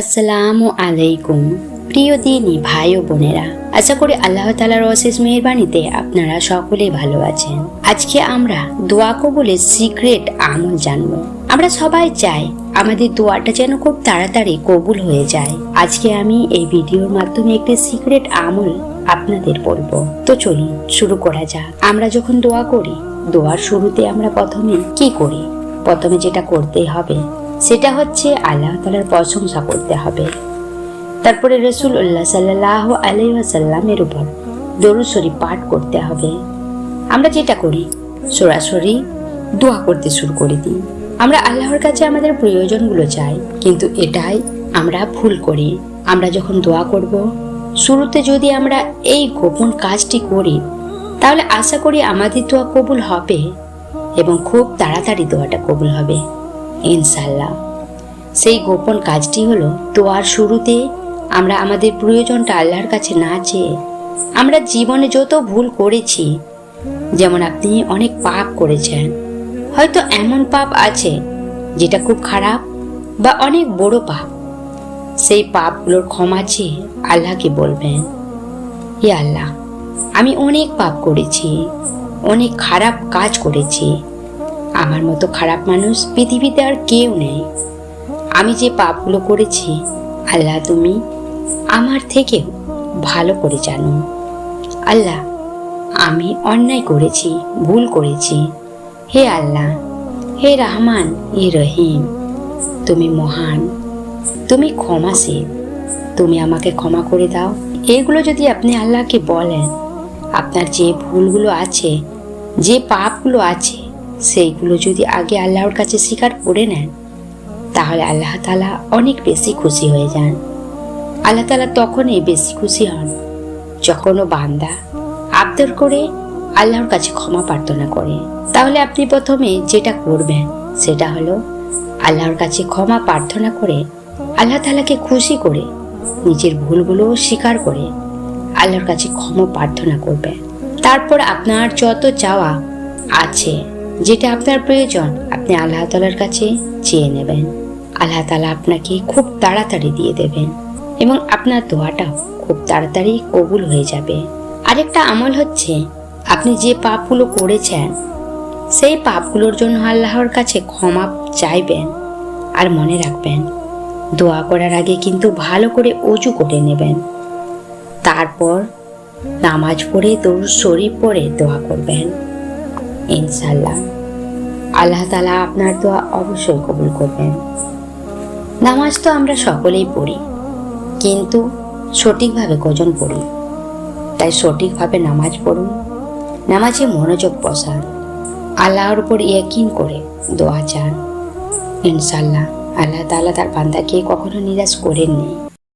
আসসালামু আলাইকুম। প্রিয় দিনী, ভাই ও বোনেরা, আশা করি আল্লাহ তালার অশেষ মেহরবানিতে আপনারা সকলেই ভালো আছেন। আজকে আমরা দোয়া কবুলের সিক্রেট আমল জানব। আমরা সবাই চাই আমাদের দোয়াটা যেন খুব তাড়াতাড়ি কবুল হয়ে যায়। আজকে আমি এই ভিডিওর মাধ্যমে একটি সিক্রেট আমল আপনাদের বলব। তো চলুন, শুরু করা যাক। আমরা যখন দোয়া করি, দোয়ার শুরুতে আমরা প্রথমে কি করি? প্রথমে যেটা করতে হবে সেটা হচ্ছে আল্লাহ তালার প্রশংসা করতে হবে। তারপরে রসুল উল্লাহ সাল্লাহ আলাইসাল্লামের উপর দরুসরি পাঠ করতে হবে। আমরা যেটা করি সরাসরি দোয়া করতে শুরু করে দিই। আমরা আল্লাহর কাছে আমাদের প্রয়োজনগুলো চাই, কিন্তু এটাই আমরা ভুল করি। আমরা যখন দোয়া করব, শুরুতে যদি আমরা এই গোপন কাজটি করি, তাহলে আশা করি আমাদের দোয়া কবুল হবে এবং খুব তাড়াতাড়ি দোয়াটা কবুল হবে। ইনশাল্লাহ সেই গোপন কাজটি হলো, দোয়ার শুরুতে আমরা আমাদের প্রয়োজনটা আল্লাহর কাছে না চেয়ে আমরা জীবনে যত ভুল করেছি, যেমন আপনি অনেক পাপ করেছেন, হয়তো এমন পাপ আছে যেটা খুব খারাপ বা অনেক বড় পাপ। সেই পাপগুলোর ক্ষমা চেয়ে আল্লাহকে বলবেন, হে আল্লাহ, আমি অনেক পাপ করেছি, অনেক খারাপ কাজ করেছি আমার মতো খারাপ মানুষ পৃথিবীতে আর কেউ নেই। আমি যে পাপগুলো করেছি, আল্লাহ তুমি আমার থেকেও ভালো করে জানো। আল্লাহ, আমি অন্যায় করেছি, ভুল করেছি। হে আল্লাহ, হে রহমান, হে রহিম, তুমি মহান, তুমি ক্ষমাশীল। তুমি আমাকে ক্ষমা করে দাও। এগুলো যদি আপনি আল্লাহকে বলেন, আপনার যে ভুলগুলো আছে, যে পাপগুলো আছে সেইগুলো যদি আগে আল্লাহর কাছে স্বীকার করে নেন, তাহলে আল্লাহ তালা অনেক বেশি খুশি হয়ে যান। আল্লাহ তালা তখনই বেশি খুশি হন, যখন ও বান্দা আবদার করে আল্লাহর কাছে ক্ষমা প্রার্থনা করে। তাহলে আপনি প্রথমে যেটা করবেন, সেটা হলো আল্লাহর কাছে ক্ষমা প্রার্থনা করে আল্লাহ তালাকে খুশি করে নিজের ভুলগুলো স্বীকার করে আল্লাহর কাছে ক্ষমা প্রার্থনা করবেন। তারপর আপনার যত চাওয়া আছে যেটা আপনার প্রয়োজন, আপনি আল্লাহ তালার কাছে চেয়ে নেবেন। আল্লাহ তালা আপনাকে খুব তাড়াতাড়ি দিয়ে দেবেন এবং আপনার দোয়াটাও খুব তাড়াতাড়ি কবুল হয়ে যাবে। আরেকটা আমল হচ্ছে, আপনি যে পাপগুলো করেছেন, সেই পাপগুলোর জন্য আল্লাহর কাছে ক্ষমা চাইবেন আর মনে রাখবেন, দোয়া করার আগে কিন্তু ভালো করে অজু করে নেবেন। তারপর নামাজ পড়ে দৌড় শরীফ পড়ে দোয়া করবেন। ইনশাল্লাহ আল্লাহ তালা আপনার দোয়া অবশ্যই কবুল করবেন। নামাজ তো আমরা সকলেই পড়ি, কিন্তু সঠিকভাবে কজন পড়ি? তাই সঠিকভাবে নামাজ পড়ুন। নামাজে মনোযোগ বসান। আল্লাহর উপর ইয়কিন করে দোয়া চান। ইনশাল্লাহ আল্লাহ তাআলা তার বান্দাকে কখনো নিরাশ করেননি।